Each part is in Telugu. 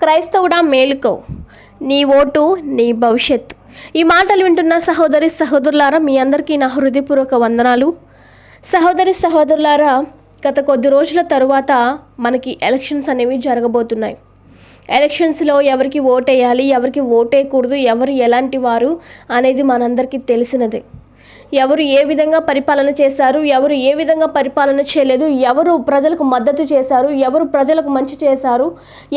క్రైస్తవుడా మేలుకో. నీ ఓటు నీ భవిష్యత్తు. ఈ మాటలు వింటున్న సహోదరి సహోదరులారా మీ అందరికీ నా హృదయపూర్వక వందనాలు. సహోదరి సహోదరులారా గత కొద్ది రోజుల తరువాత మనకి ఎలక్షన్స్ అనేవి జరగబోతున్నాయి. ఎలక్షన్స్లో ఎవరికి ఓటేయాలి ఎవరికి ఓటేయకూడదు ఎవరు ఎలాంటి వారు అనేది మనందరికీ తెలిసినదే. ఎవరు ఏ విధంగా పరిపాలన చేశారు ఎవరు ఏ విధంగా పరిపాలన చేయలేదు ఎవరు ప్రజలకు మద్దతు చేశారు ఎవరు ప్రజలకు మంచి చేశారు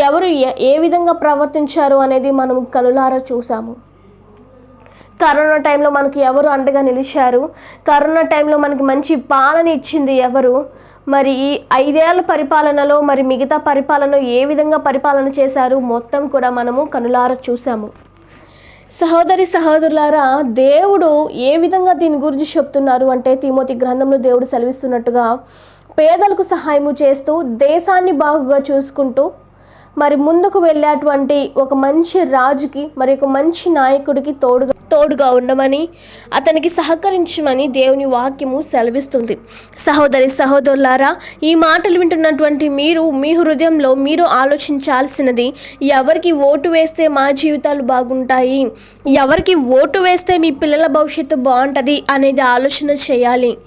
ఎవరు ఏ- ఏ విధంగా ప్రవర్తించారు అనేది మనం కనులారా చూసాము కరోనా టైంలో మనకి ఎవరు అండగా నిలిచారు కరోనా టైంలో మనకి మంచి పాలన ఇచ్చింది ఎవరు మరి ఈ ఐదేళ్ళ పరిపాలనలో మరి మిగతా పరిపాలన ఏ విధంగా పరిపాలన చేశారు మొత్తం కూడా మనము కనులారా చూసాము సహోదరి సహోదరులారా దేవుడు ఏ విధంగా దీని గురించి చెప్తున్నారు అంటే తిమోతి గ్రంథంలో దేవుడు సెలవిస్తున్నట్టుగా పేదలకు సహాయము చేస్తూ దేశాన్ని బాగుగా చూసుకుంటూ మరి ముందుకు వెళ్ళేటువంటి ఒక మంచి రాజుకి మరి ఒక మంచి నాయకుడికి తోడుగా తోడుగా ఉండమని అతనికి సహకరించమని దేవుని వాక్యము సెలవిస్తుంది. సహోదరి సహోదరులారా ఈ మాటలు వింటున్నటువంటి మీరు మీ హృదయంలో మీరు ఆలోచించాల్సినది ఎవరికి ఓటు వేస్తే మా జీవితాలు బాగుంటాయి ఎవరికి ఓటు వేస్తే మీ పిల్లల భవిష్యత్తు బాగుంటుంది అనేది ఆలోచన చేయాలి.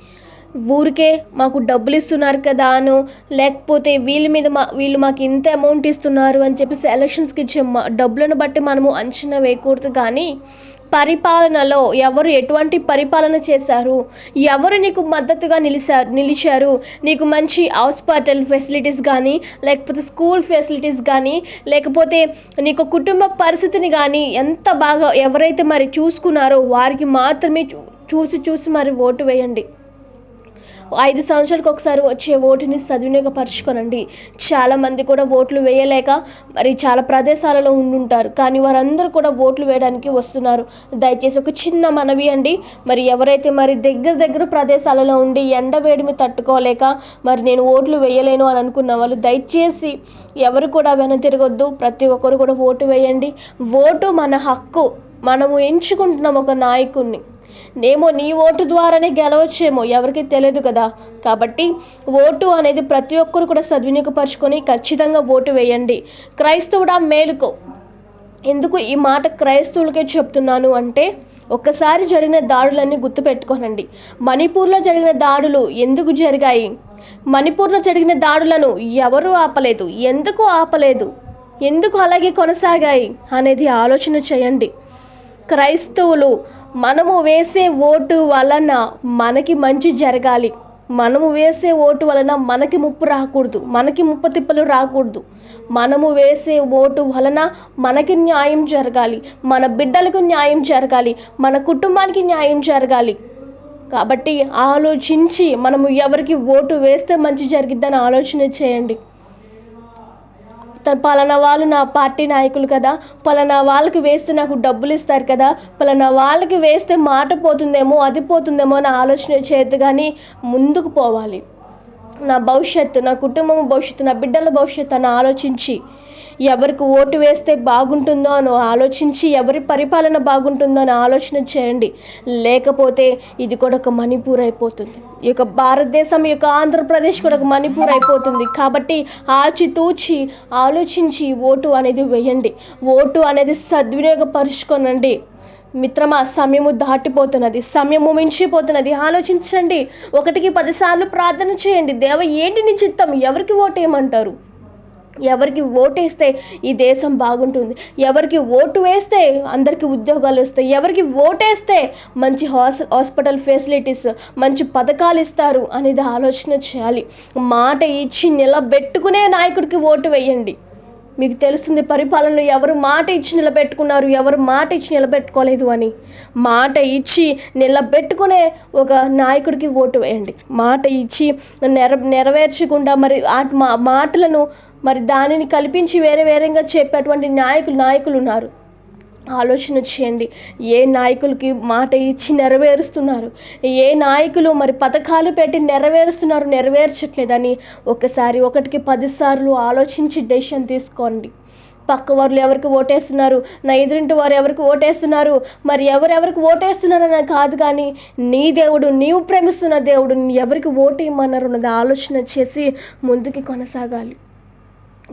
ఊరికే మాకు డబ్బులు ఇస్తున్నారు కదా అను లేకపోతే వీళ్ళ మీద మా వీళ్ళు మాకు ఇంత అమౌంట్ ఇస్తున్నారు అని చెప్పేసి ఎలక్షన్స్కి ఇచ్చే డబ్బులను బట్టి మనము అంచనా వేయకూడదు కానీ పరిపాలనలో ఎవరు ఎటువంటి పరిపాలన చేశారు ఎవరు నీకు మద్దతుగా నిలిచారు నిలిచారు నీకు మంచి హాస్పిటల్ ఫెసిలిటీస్ కానీ లేకపోతే స్కూల్ ఫెసిలిటీస్ కానీ లేకపోతే నీకు కుటుంబ పరిస్థితిని కానీ ఎంత బాగా ఎవరైతే మరి చూసుకున్నారో వారికి మాత్రమే చూసి చూసి మరి ఓటు వేయండి. ఐదు సంవత్సరాలకు ఒకసారి వచ్చే ఓటుని సద్వినియోగపరచుకోనండి. చాలామంది కూడా ఓట్లు వేయలేక మరి చాలా ప్రదేశాలలో ఉండుంటారు. కానీ వారందరూ కూడా ఓట్లు వేయడానికి వస్తున్నారు. దయచేసి ఒక చిన్న మనవి అండి. మరి ఎవరైతే మరి దగ్గర దగ్గర ప్రదేశాలలో ఉండి ఎండ వేడిమి తట్టుకోలేక మరి నేను ఓట్లు వేయలేను అని అనుకున్న వాళ్ళు దయచేసి ఎవరు కూడా వెనతిరగొద్దు. ప్రతి ఒక్కరు కూడా ఓటు వేయండి. ఓటు మన హక్కు. మనము ఎంచుకుంటున్నాం ఒక నాయకుణ్ణి. నేమో నీ ఓటు ద్వారానే గెలవచ్చేమో ఎవరికి తెలియదు కదా. కాబట్టి ఓటు అనేది ప్రతి ఒక్కరు కూడా సద్వినియోగపరచుకొని ఖచ్చితంగా ఓటు వేయండి. క్రైస్తవుడా మేలుకో. ఎందుకు ఈ మాట క్రైస్తవులకే చెప్తున్నాను అంటే ఒక్కసారి జరిగిన దాడులన్నీ గుర్తుపెట్టుకోనండి. మణిపూర్లో జరిగిన దాడులు ఎందుకు జరిగాయి? మణిపూర్లో జరిగిన దాడులను ఎవరు ఆపలేదు? ఎందుకు ఆపలేదు? ఎందుకు అలాగే కొనసాగాయి? అనేది ఆలోచన చేయండి. క్రైస్తవులు మనము వేసే ఓటు వలన మనకి మంచి జరగాలి. మనము వేసే ఓటు వలన మనకి ముప్పు రాకూడదు. మనకి ముప్పు తిప్పలు రాకూడదు. మనము వేసే ఓటు వలన మనకి న్యాయం జరగాలి. మన బిడ్డలకు న్యాయం జరగాలి. మన కుటుంబానికి న్యాయం జరగాలి. కాబట్టి ఆలోచించి మనము ఎవరికి ఓటు వేస్తే మంచి జరిగిద్దని ఆలోచన చేయండి. పలానా వాళ్ళు నా పార్టీ నాయకులు కదా. పలానా వాళ్ళకి వేస్తే నాకు డబ్బులు ఇస్తారు కదా. పలానా వాళ్ళకి వేస్తే మాట పోతుందేమో అది పోతుందేమో అని ఆలోచన చేయద్దు కానీ ముందుకు పోవాలి. నా భవిష్యత్తు నా కుటుంబం భవిష్యత్తు నా బిడ్డల భవిష్యత్తు అని ఆలోచించి ఎవరికి ఓటు వేస్తే బాగుంటుందో అని ఆలోచించి ఎవరి పరిపాలన బాగుంటుందో అని ఆలోచన చేయండి. లేకపోతే ఇది కూడా ఒక మణిపూర్ అయిపోతుంది. ఈ యొక్క భారతదేశం యొక్క ఆంధ్రప్రదేశ్ కూడా ఒక మణిపూర్ అయిపోతుంది. కాబట్టి ఆచితూచి ఆలోచించి ఓటు అనేది వేయండి. ఓటు అనేది సద్వినియోగపరుచుకోనండి. మిత్రమా సమయము దాటిపోతున్నది సమయము మించిపోతున్నది. ఆలోచించండి. ఒకటికి పదిసార్లు ప్రార్థన చేయండి. దేవ ఏంటి నీ చిత్తం? ఎవరికి ఓటేయమంటారు? ఎవరికి ఓటేస్తే ఈ దేశం బాగుంటుంది? ఎవరికి ఓటు వేస్తే అందరికీ ఉద్యోగాలు వస్తాయి? ఎవరికి ఓటేస్తే మంచి హాస్ హాస్పిటల్ ఫెసిలిటీస్ మంచి పథకాలు ఇస్తారు అనేది ఆలోచన చేయాలి. మాట ఇచ్చి నిలబెట్టుకునే నాయకుడికి ఓటు వేయండి. మీకు తెలుస్తుంది పరిపాలనలో ఎవరు మాట ఇచ్చి నిలబెట్టుకున్నారు ఎవరు మాట ఇచ్చి నిలబెట్టుకోలేదు అని. మాట ఇచ్చి నిలబెట్టుకునే ఒక నాయకుడికి ఓటు వేయండి. మాట ఇచ్చి నెర నెరవేర్చకుండా మరి ఆ మాటలను మరి దానిని కల్పించి వేరే వేరేగా చెప్పేటువంటి నాయకులు నాయకులు ఉన్నారు. ఆలోచన చేయండి. ఏ నాయకులకి మాట ఇచ్చి నెరవేరుస్తున్నారు? ఏ నాయకులు మరి పథకాలు పెట్టి నెరవేరుస్తున్నారు నెరవేర్చట్లేదని ఒకసారి ఒకటికి పదిసార్లు ఆలోచించి డెసిషన్ తీసుకోండి. పక్క వాళ్ళు ఎవరికి ఓటేస్తున్నారు? నా ఎదురింటి వారు ఎవరికి ఓటేస్తున్నారు? మరి ఎవరెవరికి ఓటేస్తున్నారని కాదు కానీ నీ దేవుడు నీవు ప్రేమిస్తున్న దేవుడు ఎవరికి ఓటేయమన్నారు అన్నది ఆలోచన చేసి ముందుకి కొనసాగాలి.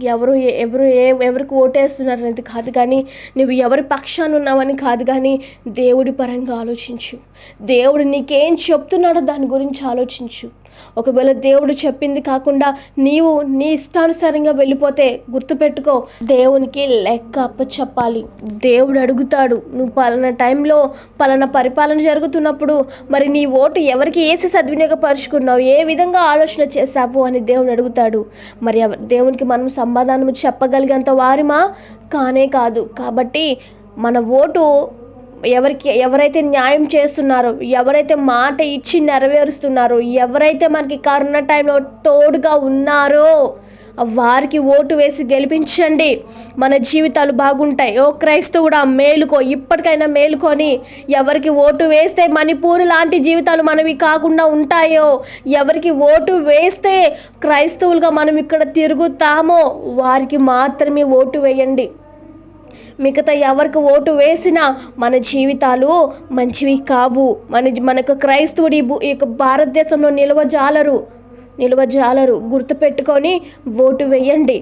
ఎవరు ఎవరు ఏ ఎవరికి ఓటేస్తున్నారు అనేది కాదు కానీ నువ్వు ఎవరి పక్షాన్ని ఉన్నావని కాదు కానీ దేవుడి పరంగా ఆలోచించు. దేవుడు నీకేం చెప్తున్నాడో దాని గురించి ఆలోచించు. ఒకవేళ దేవుడు చెప్పింది కాకుండా నీవు నీ ఇష్టానుసారంగా వెళ్ళిపోతే గుర్తుపెట్టుకో దేవునికి లెక్క అప్పచెప్పాలి. దేవుడు అడుగుతాడు నువ్వు పలానా టైంలో పలానా పరిపాలన జరుగుతున్నప్పుడు మరి నీ ఓటు ఎవరికి వేసి సద్వినియోగపరుచుకున్నావు? ఏ విధంగా ఆలోచన చేశావు? అని దేవుడు అడుగుతాడు. మరి ఎవ- దేవునికి మనం సమాధానం చెప్పగలిగేంత వారిమా? కానే కాదు. కాబట్టి మన ఓటు ఎవరికి ఎవరైతే న్యాయం చేస్తున్నారో ఎవరైతే మాట ఇచ్చి నెరవేరుస్తున్నారో ఎవరైతే మనకి కరోనా టైంలో తోడుగా ఉన్నారో వారికి ఓటు వేసి గెలిపించండి. మన జీవితాలు బాగుంటాయి. ఓ క్రైస్తవుడా మేలుకో. ఇప్పటికైనా మేలుకొని ఎవరికి ఓటు వేస్తే మణిపూర్ లాంటి జీవితాలు మనవి కాకుండా ఉంటాయో ఎవరికి ఓటు వేస్తే క్రైస్తవులుగా మనం ఇక్కడ తిరుగుతామో వారికి మాత్రమే ఓటు వేయండి. మిగతా ఎవరికి ఓటు వేసినా మన జీవితాలు మంచివి కావు. మన మనకు క్రైస్తవుడి ఈ యొక్క భారతదేశంలో నిలవజాలరు. నిలువజాలరు గుర్తుపెట్టుకొని ఓటు వేయండి.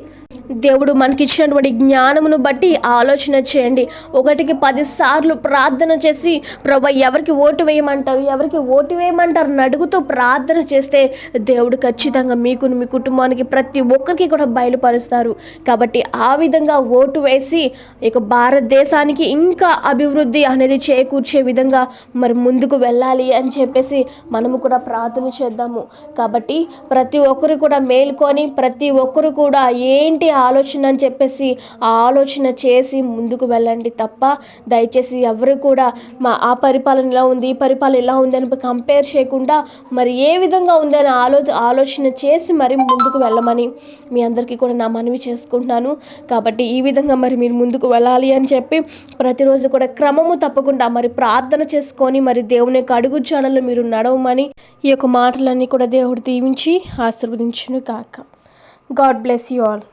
దేవుడు మనకిచ్చినటువంటి జ్ఞానమును బట్టి ఆలోచన చేయండి. ఒకటికి పదిసార్లు ప్రార్థన చేసి ప్రభా ఎవరికి ఓటు వేయమంటారు? ఎవరికి ఓటు వేయమంటారు? అని అడుగుతూ ప్రార్థన చేస్తే దేవుడు ఖచ్చితంగా మీకు మీ కుటుంబానికి ప్రతి ఒక్కరికి కూడా బయలుపరుస్తారు. కాబట్టి ఆ విధంగా ఓటు వేసి ఇక భారతదేశానికి ఇంకా అభివృద్ధి అనేది చేకూర్చే విధంగా మరి ముందుకు వెళ్ళాలి అని చెప్పేసి మనము కూడా ప్రార్థన చేద్దాము. కాబట్టి ప్రతి ఒక్కరు కూడా మేల్కొని ప్రతి ఒక్కరు కూడా ఏంటి ఆలోచన అని చెప్పేసి ఆ ఆలోచన చేసి ముందుకు వెళ్ళండి తప్ప దయచేసి ఎవరు కూడా మా ఆ పరిపాలన ఇలా ఉంది ఈ పరిపాలన ఇలా ఉంది అని కంపేర్ చేయకుండా మరి ఏ విధంగా ఉందని ఆలో ఆలోచన చేసి మరి ముందుకు వెళ్ళమని మీ అందరికీ కూడా నా మనవి చేసుకుంటున్నాను. కాబట్టి ఈ విధంగా మరి మీరు ముందుకు వెళ్ళాలి అని చెప్పి ప్రతిరోజు కూడా క్రమము తప్పకుండా మరి ప్రార్థన చేసుకొని మరి దేవుని యొక్క అడుగు జాడల్లో మీరు నడవమని ఈ యొక్క మాటలన్నీ కూడా దేవుడు దీవించి ఆశీర్వదించును కాక గాడ్ బ్లెస్ యూ ఆల్.